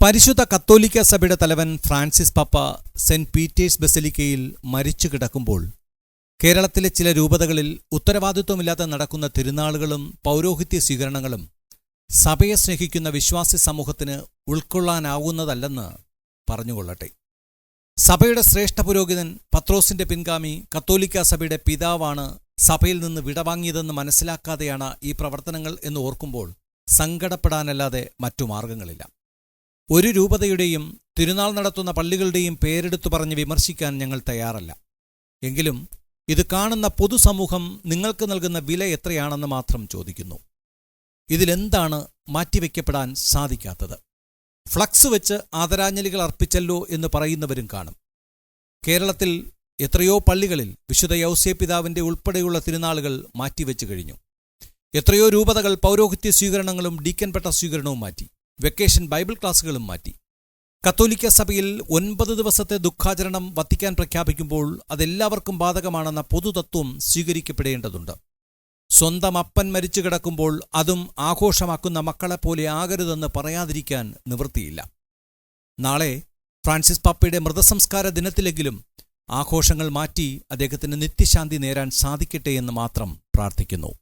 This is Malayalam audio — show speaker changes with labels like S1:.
S1: പരിശുദ്ധ കത്തോലിക്ക സഭയുടെ തലവൻ ഫ്രാൻസിസ് പപ്പ സെന്റ് പീറ്റേഴ്സ് ബസലിക്കയിൽ മരിച്ചു കിടക്കുമ്പോൾ കേരളത്തിലെ ചില രൂപതകളിൽ ഉത്തരവാദിത്വമില്ലാതെ നടക്കുന്ന തിരുനാളുകളും പൗരോഹിത്യ സ്വീകരണങ്ങളും സഭയെ സ്നേഹിക്കുന്ന വിശ്വാസി സമൂഹത്തിന് ഉൾക്കൊള്ളാനാവുന്നതല്ലെന്ന് പറഞ്ഞുകൊള്ളട്ടെ. സഭയുടെ ശ്രേഷ്ഠ പുരോഹിതൻ പത്രോസിന്റെ പിൻഗാമി കത്തോലിക്ക സഭയുടെ പിതാവാണ് സഭയിൽ നിന്ന് വിടവാങ്ങിയതെന്ന് മനസ്സിലാക്കാതെയാണ് ഈ പ്രവർത്തനങ്ങൾ എന്ന് ഓർക്കുമ്പോൾ സങ്കടപ്പെടാനല്ലാതെ മറ്റു മാർഗങ്ങളില്ല. ഒരു രൂപതയുടെയും തിരുനാൾ നടത്തുന്ന പള്ളികളുടെയും പേരെടുത്തു പറഞ്ഞ് വിമർശിക്കാൻ ഞങ്ങൾ തയ്യാറല്ല. എങ്കിലും ഇത് കാണുന്ന പൊതുസമൂഹം നിങ്ങൾക്ക് നൽകുന്ന വില എത്രയാണെന്ന് മാത്രം ചോദിക്കുന്നു. ഇതിലെന്താണ് മാറ്റിവെക്കപ്പെടാൻ സാധിക്കാത്തത്? ഫ്ലക്സ് വെച്ച് ആദരാഞ്ജലികൾ അർപ്പിച്ചല്ലോ എന്ന് പറയുന്നവരും കാണും. കേരളത്തിൽ എത്രയോ പള്ളികളിൽ വിശുദ്ധ യൗസേ പിതാവിന്റെ ഉൾപ്പെടെയുള്ള തിരുനാളുകൾ മാറ്റിവെച്ചു കഴിഞ്ഞു. എത്രയോ രൂപതകൾ പൗരോഹിത്യ സ്വീകരണങ്ങളും ഡീക്കൻപെട്ട സ്വീകരണവും മാറ്റി. വെക്കേഷൻ ബൈബിൾ ക്ലാസ്സുകളും മാറ്റി. കത്തോലിക്ക സഭയിൽ ഒൻപത് ദിവസത്തെ ദുഃഖാചരണം വത്തിക്കാൻ പ്രഖ്യാപിക്കുമ്പോൾ അതെല്ലാവർക്കും ബാധകമാണെന്ന പൊതുതത്വം സ്വീകരിക്കപ്പെടേണ്ടതുണ്ട്. സ്വന്തം അപ്പൻ മരിച്ചു കിടക്കുമ്പോൾ അതും ആഘോഷമാക്കുന്ന മക്കളെപ്പോലെ ആകരുതെന്ന് പറയാതിരിക്കാൻ നിവൃത്തിയില്ല. നാളെ ഫ്രാൻസിസ് പാപ്പയുടെ മൃതസംസ്കാര ദിനത്തിലെങ്കിലും ആഘോഷങ്ങൾ മാറ്റി അദ്ദേഹത്തിന് നിത്യശാന്തി നേരാൻ സാധിക്കട്ടെ എന്ന് മാത്രം പ്രാർത്ഥിക്കുന്നു.